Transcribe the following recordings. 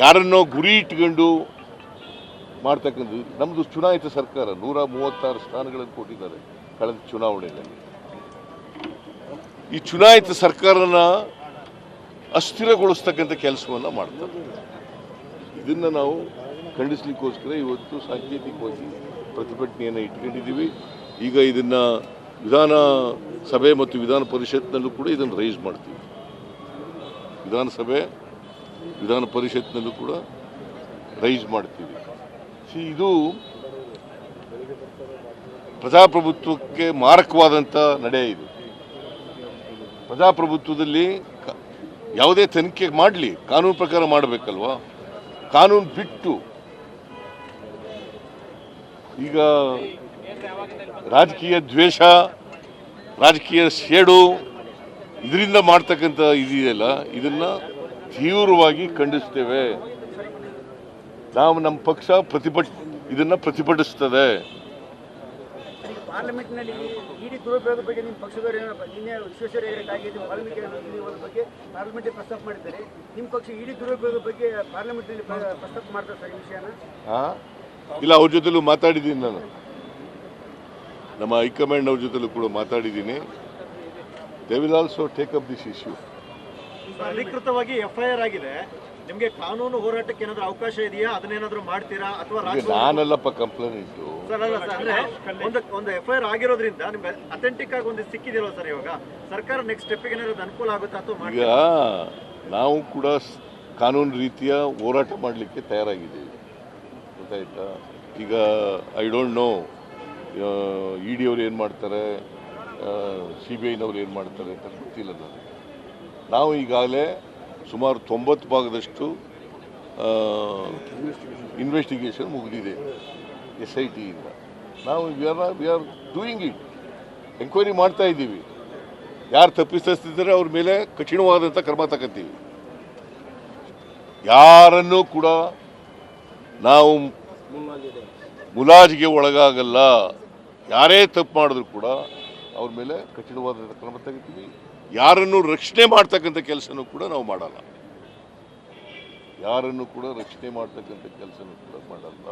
ಯಾರನ್ನೋ ಗುರಿ ಇಟ್ಕೊಂಡು ಮಾಡ್ತಕ್ಕಂಥದ್ದು. ನಮ್ಮದು ಚುನಾಯಿತ ಸರ್ಕಾರ ನೂರ ಮೂವತ್ತಾರು ಸ್ಥಾನಗಳನ್ನು ಕೊಟ್ಟಿದ್ದಾರೆ ಕಳೆದ ಚುನಾವಣೆಯಲ್ಲಿ. ಈ ಚುನಾಯಿತ ಸರ್ಕಾರನ ಅಸ್ಥಿರಗೊಳಿಸ್ತಕ್ಕಂಥ ಕೆಲಸವನ್ನು ಮಾಡ್ತಾರೆ. ಇದನ್ನು ನಾವು ಖಂಡಿಸ್ಲಿಕ್ಕೋಸ್ಕರ ಇವತ್ತು ಸಾಂಕೇತಿಕವಾಗಿ ಪ್ರತಿಭಟನೆಯನ್ನು ಇಟ್ಕೊಂಡಿದ್ದೀವಿ. ಈಗ ಇದನ್ನು ವಿಧಾನ ಸಭೆ ಮತ್ತು ವಿಧಾನ ಪರಿಷತ್ನಲ್ಲೂ ಕೂಡ ಇದನ್ನು ರೈಸ್ ಮಾಡ್ತೀವಿ. ವಿಧಾನಸಭೆ ವಿಧಾನ ಪರಿಷತ್ನಲ್ಲೂ ಕೂಡ ರೈಸ್ ಮಾಡ್ತೀವಿ. ಸಿ ಇದು ಪ್ರಜಾಪ್ರಭುತ್ವಕ್ಕೆ ಮಾರಕವಾದಂಥ ನಡೆ ಇದು. ಪ್ರಜಾಪ್ರಭುತ್ವದಲ್ಲಿ ಯಾವುದೇ ತನಿಖೆ ಮಾಡಲಿ, ಕಾನೂನು ಪ್ರಕಾರ ಮಾಡಬೇಕಲ್ವಾ? ಕಾನೂನು ಬಿಟ್ಟು ಈಗ ರಾಜಕೀಯ ದ್ವೇಷ, ರಾಜಕೀಯ ಶೇಡು, ಇದರಿಂದ ಮಾಡ್ತಕ್ಕಂಥ ಇದೆಯಲ್ಲ, ಇದನ್ನ ತೀವ್ರವಾಗಿ ಖಂಡಿಸ್ತೇವೆ. ನಾವು ನಮ್ಮ ಪಕ್ಷ ಪ್ರತಿಭಟ್ ಇದನ್ನ ಪ್ರತಿಭಟಿಸ್ತದೆ? ಇಲ್ಲ ಅವ್ರ ಜೊತೆಲೂ ಮಾತಾಡಿದ್ದೀನಿ ನಾನು. ನಮ್ಮ ಹೈಕಮಾಂಡ್ ಅವ್ರ ಜೊತೆಲೂ ಕೂಡ ಮಾತಾಡಿದ್ದೀನಿ. They will also take up this issue ಅಧಿಕೃತವಾಗಿ ಎಫ್ಐಆರ್ ಆಗಿದೆ. ನಿಮಗೆ ಕಾನೂನು ಹೋರಾಟಕ್ಕೆ ಏನಾದರೂ ಅವಕಾಶ ಇದೆಯಾ? ಅದನ್ನೇನಾದ್ರೂ ಮಾಡ್ತೀರಾ? ಅಥವಾ ನಾನು ನಾನಲ್ಲಪ್ಪ ಕಂಪ್ಲೇಂಟು ಸರ್ ಅಲ್ಲ ಸರ್ ಅಂದ್ರೆ ಒಂದು ಒಂದು ಎಫ್ಐಆರ್ ಆಗಿರೋದ್ರಿಂದ ನಿಮ್ಗೆ ಅಥೆಂಟಿಕ್ ಆಗಿ ಒಂದು ಸಿಕ್ಕಿದಿರೋ ಸರ್ ಇವಾಗ? ಸರ್ಕಾರ ನೆಕ್ಸ್ಟ್ ಸ್ಟೆಪ್ಗೆ ಏನಾದ್ರು ಅನುಕೂಲ ಆಗುತ್ತಾ ಅಥವಾ ಈಗ ಮಾಡಿ ನಾವು ಕೂಡ ಕಾನೂನು ರೀತಿಯ ಹೋರಾಟ ಮಾಡಲಿಕ್ಕೆ ತಯಾರಾಗಿದ್ದೀವಿ ಗೊತ್ತಾಯ್ತಾ? ಈಗ I don't know E D ಅವ್ರು ಏನು ಮಾಡ್ತಾರೆ? ಸಿ ಬಿ ಐನವ್ರು ಏನು ಮಾಡ್ತಾರೆ ಅಂತ ಗೊತ್ತಿಲ್ಲ ನನಗೆ. ನಾವು ಈಗಾಗಲೇ ಸುಮಾರು ತೊಂಬತ್ತು ಭಾಗದಷ್ಟು ಇನ್ವೆಸ್ಟಿಗೇಷನ್ ಮುಗಿದಿದೆ ಎಸ್ ಐ ಟಿಯಿಂದ ನಾವು we are we are doing it enquiry ಮಾಡ್ತಾ ಇದ್ದೀವಿ. ಯಾರು ತಪ್ಪಿಸ್ತಿದ್ದಾರೆ ಅವ್ರ ಮೇಲೆ ಕಠಿಣವಾದಂಥ ಕ್ರಮ ತಗೋತೀವಿ ಯಾರನ್ನೂ ಕೂಡ ನಾವು ಮುಲಾಜಿಗೆ ಒಳಗಾಗಲ್ಲ. ಯಾರೇ ತಪ್ಪು ಮಾಡಿದ್ರು ಕೂಡ ಅವ್ರ ಮೇಲೆ ಕಠಿಣವಾದಂಥ ಕ್ರಮ ತಗೋತೀವಿ. ಯಾರನ್ನು ರಕ್ಷಣೆ ಮಾಡ್ತಕ್ಕಂಥ ಕೆಲಸನೂ ಕೂಡ ನಾವು ಮಾಡಲ್ಲ. ಯಾರನ್ನು ಕೂಡ ರಕ್ಷಣೆ ಮಾಡ್ತಕ್ಕಂಥ ಕೆಲಸನೂ ಕೂಡ ಮಾಡಲ್ಲ.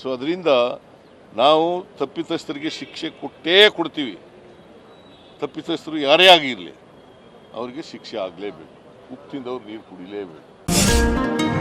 ಸೊ ಅದರಿಂದ ನಾವು ತಪ್ಪಿತಸ್ಥರಿಗೆ ಶಿಕ್ಷೆ ಕೊಟ್ಟೇ ಕೊಡ್ತೀವಿ. ತಪ್ಪಿತಸ್ಥರು ಯಾರೇ ಆಗಿರಲಿ, ಅವರಿಗೆ ಶಿಕ್ಷೆ ಆಗಲೇಬೇಕು. ಉಪ್ಪಿಂದ ಅವ್ರು ನೀರು ಕುಡಿಲೇಬೇಕು.